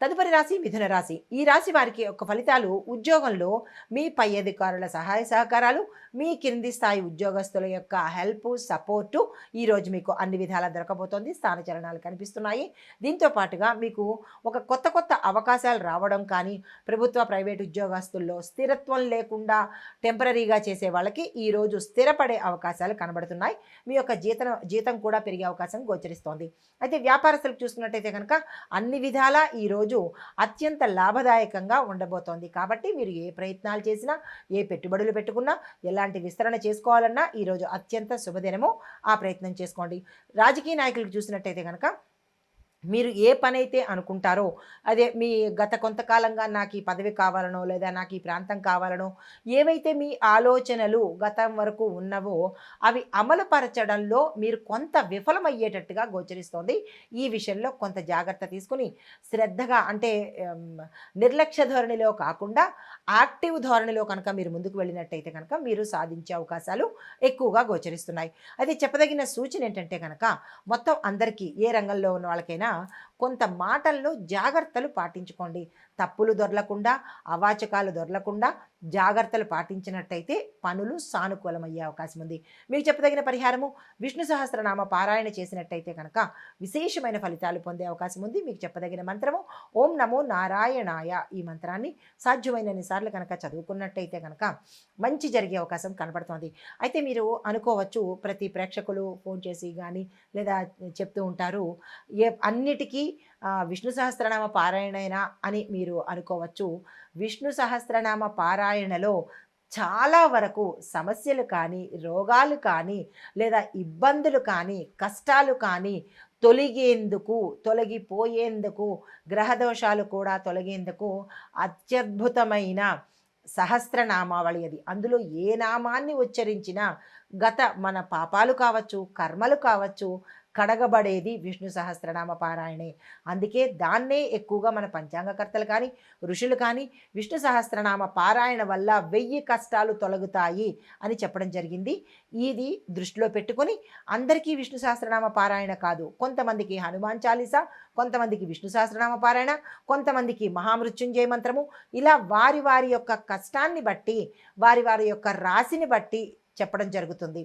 తదుపరి రాశి మిథున రాశి. ఈ రాశి వారికి యొక్క ఫలితాలు ఉద్యోగంలో మీ పై అధికారుల సహాయ సహకారాలు మీ కింది స్థాయి ఉద్యోగస్తుల యొక్క హెల్ప్ సపోర్టు ఈరోజు మీకు అన్ని విధాలా దొరకబోతోంది. స్థానచలనాలు కనిపిస్తున్నాయి. దీంతో పాటుగా మీకు ఒక కొత్త కొత్త అవకాశాలు రావడం కానీ ప్రభుత్వ ప్రైవేట్ ఉద్యోగస్తుల్లో స్థిరత్వం లేకుండా టెంపరీగా చేసే వాళ్ళకి ఈరోజు స్థిరపడే అవకాశాలు కనబడుతున్నాయి. మీ యొక్క జీతం జీతం కూడా పెరిగే అవకాశం గోచరిస్తోంది. అయితే వ్యాపారస్తులకు చూసుకున్నట్టయితే కనుక అన్ని విధాలా ఈరోజు రోజు అత్యంత లాభదాయకంగా ఉండబోతోంది. కాబట్టి మీరు ఏ ప్రయత్నాలు చేసినా ఏ పెట్టుబడులు పెట్టుకున్నా ఎలాంటి విస్తరణ చేసుకోవాలన్నా ఈరోజు అత్యంత శుభదినము. ఆ ప్రయత్నం చేసుకోండి. రాజకీయ నాయకులకు చూసినట్టయితే కనుక మీరు ఏ పని అయితే అనుకుంటారో అదే మీ గత కొంతకాలంగా నాకు ఈ పదవి కావాలనో లేదా నాకు ఈ ప్రాంతం కావాలనో ఏవైతే మీ ఆలోచనలు గతం వరకు ఉన్నవో అవి అమలుపరచడంలో మీరు కొంత విఫలమయ్యేటట్టుగా గోచరిస్తోంది. ఈ విషయంలో కొంత జాగ్రత్త తీసుకుని శ్రద్ధగా అంటే నిర్లక్ష్య ధోరణిలో కాకుండా యాక్టివ్ ధోరణిలో కనుక మీరు ముందుకు వెళ్ళినట్టయితే కనుక మీరు సాధించే అవకాశాలు ఎక్కువగా గోచరిస్తున్నాయి. అయితే చెప్పదగిన సూచన ఏంటంటే కనుక మొత్తం అందరికీ ఏ రంగంలో ఉన్న వాళ్ళకైనా yeah, కొంత మాటల్లో జాగ్రత్తలు పాటించుకోండి. తప్పులు దొరలకుండా అవాచకాలు దొరలకుండా జాగ్రత్తలు పాటించినట్టయితే పనులు సానుకూలమయ్యే అవకాశం ఉంది. మీకు చెప్పదగిన పరిహారము విష్ణు సహస్రనామ పారాయణ చేసినట్టయితే కనుక విశేషమైన ఫలితాలు పొందే అవకాశం ఉంది. మీకు చెప్పదగిన మంత్రము ఓం నమో నారాయణాయ ఈ మంత్రాన్ని సాధ్యమైనన్ని సార్లు కనుక చదువుకున్నట్టయితే కనుక మంచి జరిగే అవకాశం కనబడుతోంది అయితే మీరు అనుకోవచ్చు ప్రతి ప్రేక్షకులు ఫోన్ చేసి కానీ లేదా చెప్తూ ఉంటారు ఏ అన్నిటికీ విష్ణు సహస్రనామ పారాయణైనా అని మీరు అనుకోవచ్చు. విష్ణు సహస్రనామ పారాయణలో చాలా వరకు సమస్యలు కానీ రోగాలు కానీ లేదా ఇబ్బందులు కానీ కష్టాలు కానీ తొలగేందుకు తొలగిపోయేందుకు గ్రహదోషాలు కూడా తొలగేందుకు అత్యద్భుతమైన సహస్రనామావళి అది అందులో ఏ నామాన్ని ఉచ్చరించినా గత మన పాపాలు కావచ్చు కర్మలు కావచ్చు కడగబడేది విష్ణు సహస్రనామ పారాయణే. అందుకే దాన్నే ఎక్కువగా మన పంచాంగకర్తలు కానీ ఋషులు కానీ విష్ణు సహస్రనామ పారాయణ వల్ల వెయ్యి కష్టాలు తొలగుతాయి అని చెప్పడం జరిగింది. ఇది దృష్టిలో పెట్టుకొని అందరికీ విష్ణు సహస్రనామ పారాయణ కాదు. కొంతమందికి హనుమాన్ చాలీసా కొంతమందికి విష్ణు సహస్రనామ పారాయణ కొంతమందికి మహామృత్యుంజయ మంత్రము. ఇలా వారి వారి యొక్క కష్టాన్ని బట్టి వారి వారి యొక్క రాశిని బట్టి చెప్పడం జరుగుతుంది.